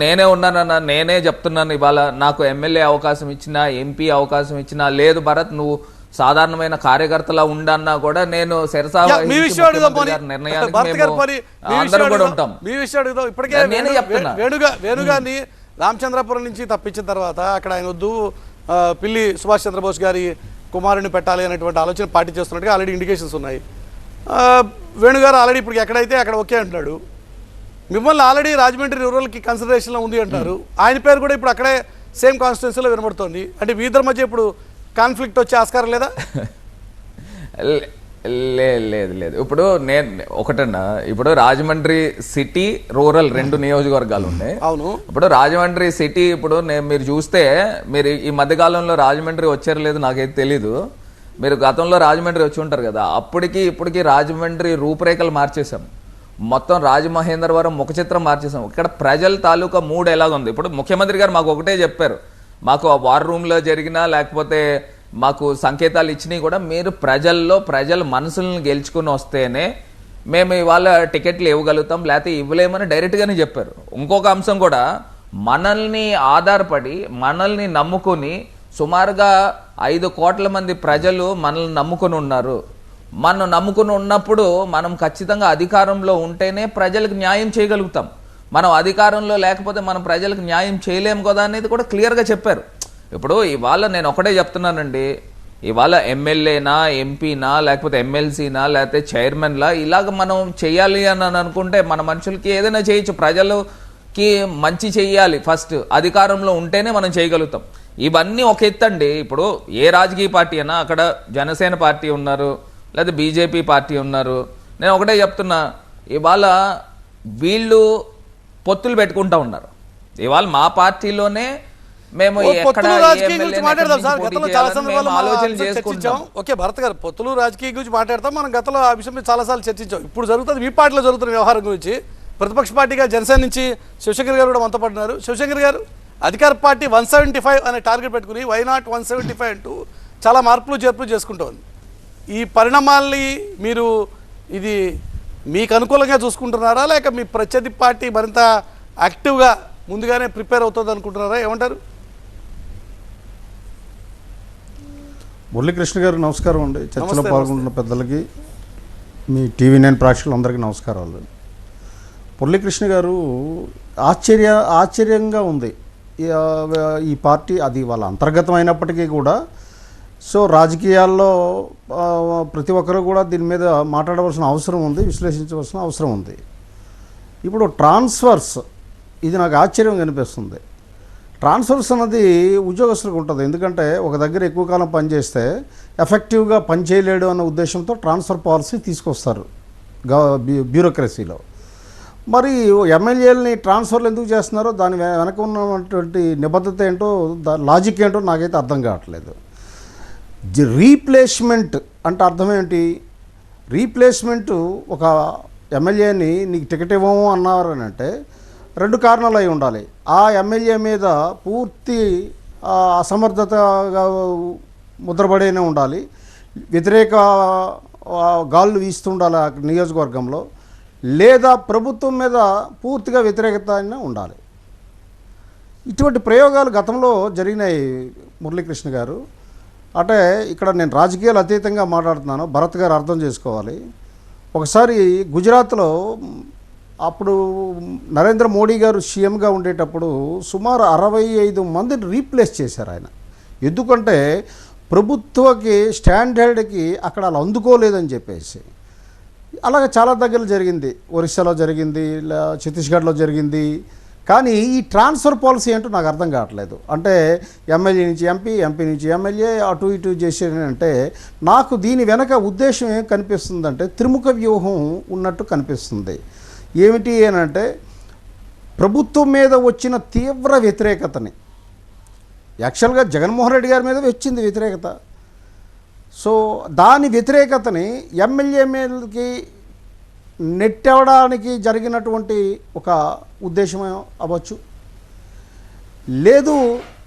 నేనే ఉన్నానన్న నేనే చెప్తున్నాను ఇవాళ నాకు ఎమ్మెల్యే అవకాశం ఇచ్చినా ఎంపీ అవకాశం ఇచ్చినా లేదు భరత్ నువ్వు సాధారణమైన కార్యకర్తలా ఉండన్నా కూడా నేను వేణుగాని రామచంద్రపురం నుంచి తప్పించిన తర్వాత అక్కడ ఆయన వద్దు పిల్లి సుభాష్ చంద్రబోస్ గారి కుమారుని పెట్టాలి అనేటువంటి ఆలోచన పార్టీ చేస్తున్నట్టుగా ఆల్రెడీ ఇండికేషన్స్ ఉన్నాయి. ఆ, వేణుగారు ఆల్రెడీ ఇప్పుడు ఎక్కడైతే అక్కడ ఓకే అంటున్నాడు మిమ్మల్ని ఆల్రెడీ రాజమండ్రి రూరల్కి కన్సిడరేషన్లో ఉంది అంటారు. ఆయన పేరు కూడా ఇప్పుడు అక్కడే సేమ్ కాన్స్టిట్యున్సీలో వినబడుతోంది. అంటే మీ ఇద్దరి మధ్య ఇప్పుడు కాన్ఫ్లిక్ట్ వచ్చే ఆస్కారం లేదా? లే- లే- లేదు లేదు. ఇప్పుడు నేను ఒకటన్నా ఇప్పుడు రాజమండ్రి సిటీ రూరల్ రెండు నియోజకవర్గాలు ఉన్నాయి. అవును. ఇప్పుడు రాజమండ్రి సిటీ ఇప్పుడు నేను మీరు చూస్తే మీరు ఈ మధ్యకాలంలో రాజమండ్రి వచ్చారు లేదు నాకైతే తెలీదు. మీరు గతంలో రాజమండ్రి వచ్చి ఉంటారు కదా అప్పటికి ఇప్పటికి రాజమండ్రి రూపురేఖలు మార్చేశాం. మొత్తం రాజమహేంద్రవరం ముఖ చిత్రం మార్చేసాం. ఇక్కడ ప్రజల తాలూకా మూడు ఎలాగుంది? ఇప్పుడు ముఖ్యమంత్రి గారు మాకు ఒకటే చెప్పారు. మాకు ఆ వార్ రూమ్లో జరిగినా లేకపోతే మాకు సంకేతాలు ఇచ్చినాయి కూడా మీరు ప్రజల్లో ప్రజల మనసులను గెలుచుకుని వస్తేనే మేము ఇవాళ టికెట్లు ఇవ్వగలుగుతాం లేకపోతే ఇవ్వలేమని డైరెక్ట్గానే చెప్పారు. ఇంకొక అంశం కూడా మనల్ని ఆధారపడి మనల్ని నమ్ముకుని సుమారుగా ఐదు కోట్ల మంది ప్రజలు మనల్ని నమ్ముకుని ఉన్నారు. మనం నమ్ముకుని ఉన్నప్పుడు మనం ఖచ్చితంగా అధికారంలో ఉంటేనే ప్రజలకు న్యాయం చేయగలుగుతాం. మనం అధికారంలో లేకపోతే మనం ప్రజలకు న్యాయం చేయలేము కదా అనేది కూడా క్లియర్గా చెప్పారు. ఇప్పుడు ఇవాళ నేను ఒకటే చెప్తున్నానండి. ఇవాళ ఎమ్మెల్యేనా ఎంపీనా లేకపోతే ఎమ్మెల్సీనా లేకపోతే చైర్మన్లా ఇలాగ మనం చేయాలి అని అనుకుంటే మన మనుషులకి ఏదైనా చేయొచ్చు. ప్రజలకి మంచి చేయాలి ఫస్ట్. అధికారంలో ఉంటేనే మనం చేయగలుగుతాం. ఇవన్నీ ఒక ఎత్తండి. ఇప్పుడు ఏ రాజకీయ పార్టీ అయినా అక్కడ జనసేన పార్టీ ఉన్నారు. లేదా బీజేపీ పార్టీ ఉన్నారు. నేను ఒకటే చెప్తున్నా ఇవాళ వీళ్ళు పొత్తులు పెట్టుకుంటా ఉన్నారు. ఇవాళ మా పార్టీలోనే మేము ఆలోచనలు చేసుకుంటాం ఓకే భరత్ గారు పొత్తులు రాజకీయం గురించి మాట్లాడతాం. మనం గతంలో ఆ విషయం మీద చాలాసార్లు చర్చించాం. ఇప్పుడు జరుగుతుంది మీ పార్టీలో జరుగుతున్న వ్యవహారం గురించి. ప్రతిపక్ష పార్టీగా జనసేన నుంచి శివశంకర్ గారు కూడా మనతో పడుతున్నారు శివశంకర్ గారు అధికార పార్టీ వన్ సెవెంటీ ఫైవ్ అనే టార్గెట్ పెట్టుకుని why not one seventy five అంటూ చాలా మార్పులు చేర్పులు చేసుకుంటోంది. ఈ పరిణామాల్ని మీరు ఇది మీకు అనుకూలంగా చూసుకుంటున్నారా? లేక మీ ప్రత్యర్థి పార్టీ మరింత యాక్టివ్గా ముందుగానే ప్రిపేర్ అవుతుంది అనుకుంటున్నారా? ఏమంటారు? మురళీకృష్ణ గారు నమస్కారం అండి. చర్చలో పాల్గొంటున్న పెద్దలకి మీ టీవీ నైన్ ప్రేక్షకులందరికీ నమస్కారాలు మురళీకృష్ణ గారు ఆశ్చర్య ఆశ్చర్యంగా ఉంది. ఈ పార్టీ అది వాళ్ళ అంతర్గతం అయినప్పటికీ కూడా సో రాజకీయాల్లో ప్రతి ఒక్కరూ కూడా దీని మీద మాట్లాడవలసిన అవసరం ఉంది విశ్లేషించవలసిన అవసరం ఉంది. ఇప్పుడు ట్రాన్స్ఫర్స్ ఇది నాకు ఆశ్చర్యం కనిపిస్తుంది. ట్రాన్స్ఫర్స్ అన్నది ఉద్యోగస్తులకు ఉంటుంది. ఎందుకంటే ఒక దగ్గర ఎక్కువ కాలం పనిచేస్తే ఎఫెక్టివ్గా పనిచేయలేడు అన్న ఉద్దేశంతో ట్రాన్స్ఫర్ పాలసీ తీసుకొస్తారు బ్యూరోక్రసీలో. మరి ఎమ్మెల్యేలని ట్రాన్స్ఫర్లు ఎందుకు చేస్తున్నారో దాని వెనక ఉన్నటువంటి నిబద్ధత ఏంటో దా లాజిక్ ఏంటో నాకైతే అర్థం కావట్లేదు. రీప్లేస్మెంట్ అంటే అర్థం ఏంటి? రీప్లేస్మెంట్ ఒక ఎమ్మెల్యేని నీకు టికెట్ ఇవ్వము అన్నారు అని అంటే రెండు కారణాలు అయి ఉండాలి. ఆ ఎమ్మెల్యే మీద పూర్తి అసమర్థతగా ముద్రపడేనే ఉండాలి. వ్యతిరేక ఆ, గాళ్ళు వీస్తుండాలి ఆ నియోజకవర్గంలో. లేదా ప్రభుత్వం మీద పూర్తిగా వ్యతిరేకత అయినా ఉండాలి. ఇటువంటి ప్రయోగాలు గతంలో జరిగినాయి మురళీకృష్ణ గారు. అంటే ఇక్కడ నేను రాజకీయాలు అతీతంగా మాట్లాడుతున్నాను. భరత్ గారు అర్థం చేసుకోవాలి. ఒకసారి గుజరాత్లో అప్పుడు నరేంద్ర మోడీ గారు సీఎంగా ఉండేటప్పుడు సుమారు అరవై ఐదు మందిని రీప్లేస్ చేశారు ఆయన. ఎందుకంటే ప్రభుత్వకి స్టాండర్డ్కి అక్కడ అలా అందుకోలేదని చెప్పేసి. అలాగే చాలా దగ్గర జరిగింది. ఒరిస్సాలో జరిగింది ఇలా ఛత్తీస్గఢ్లో జరిగింది. కానీ ఈ ట్రాన్స్ఫర్ పాలసీ ఏంటో నాకు అర్థం కావట్లేదు. అంటే ఎమ్మెల్యే నుంచి ఎంపీ ఎంపీ నుంచి ఎమ్మెల్యే అటు ఇటు చేసేనంటే నాకు దీని వెనక ఉద్దేశం ఏం కనిపిస్తుందంటే త్రిముఖ వ్యూహం ఉన్నట్టు కనిపిస్తుంది. ఏమిటి అని అంటే ప్రభుత్వం మీద వచ్చిన తీవ్ర వ్యతిరేకతని. యాక్చువల్గా జగన్మోహన్ రెడ్డి గారి మీద వచ్చింది వ్యతిరేకత. సో దాని వ్యతిరేకతని ఎమ్మెల్యే మీదకి నెట్టవడానికి జరిగినటువంటి ఒక ఉద్దేశం అవ్వచ్చు. లేదు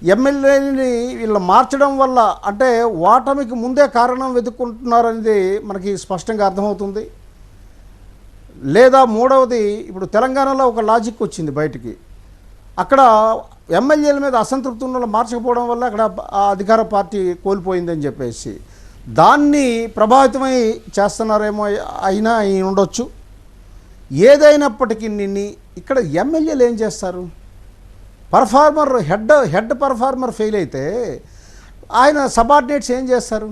ఎమ్మెల్యేని వీళ్ళు మార్చడం వల్ల అంటే ఓటమికి ముందే కారణం వెతుక్కుంటున్నారనేది మనకి స్పష్టంగా అర్థమవుతుంది. లేదా మూడవది ఇప్పుడు తెలంగాణలో ఒక లాజిక్ వచ్చింది బయటికి. అక్కడ ఎమ్మెల్యేల మీద అసంతృప్తి ఉన్న మార్చకపోవడం వల్ల అక్కడ అధికార పార్టీ కోల్పోయిందని చెప్పేసి. దాన్ని ప్రభావితమై చేస్తున్నారేమో అయినా అయి ఉండొచ్చు. ఏదైనప్పటికీ నిన్ని ఇక్కడ ఎమ్మెల్యేలు ఏం చేస్తారు? Performer head head performer fail అయితే ఆయన సబార్డినేట్స్ ఏం చేస్తారు?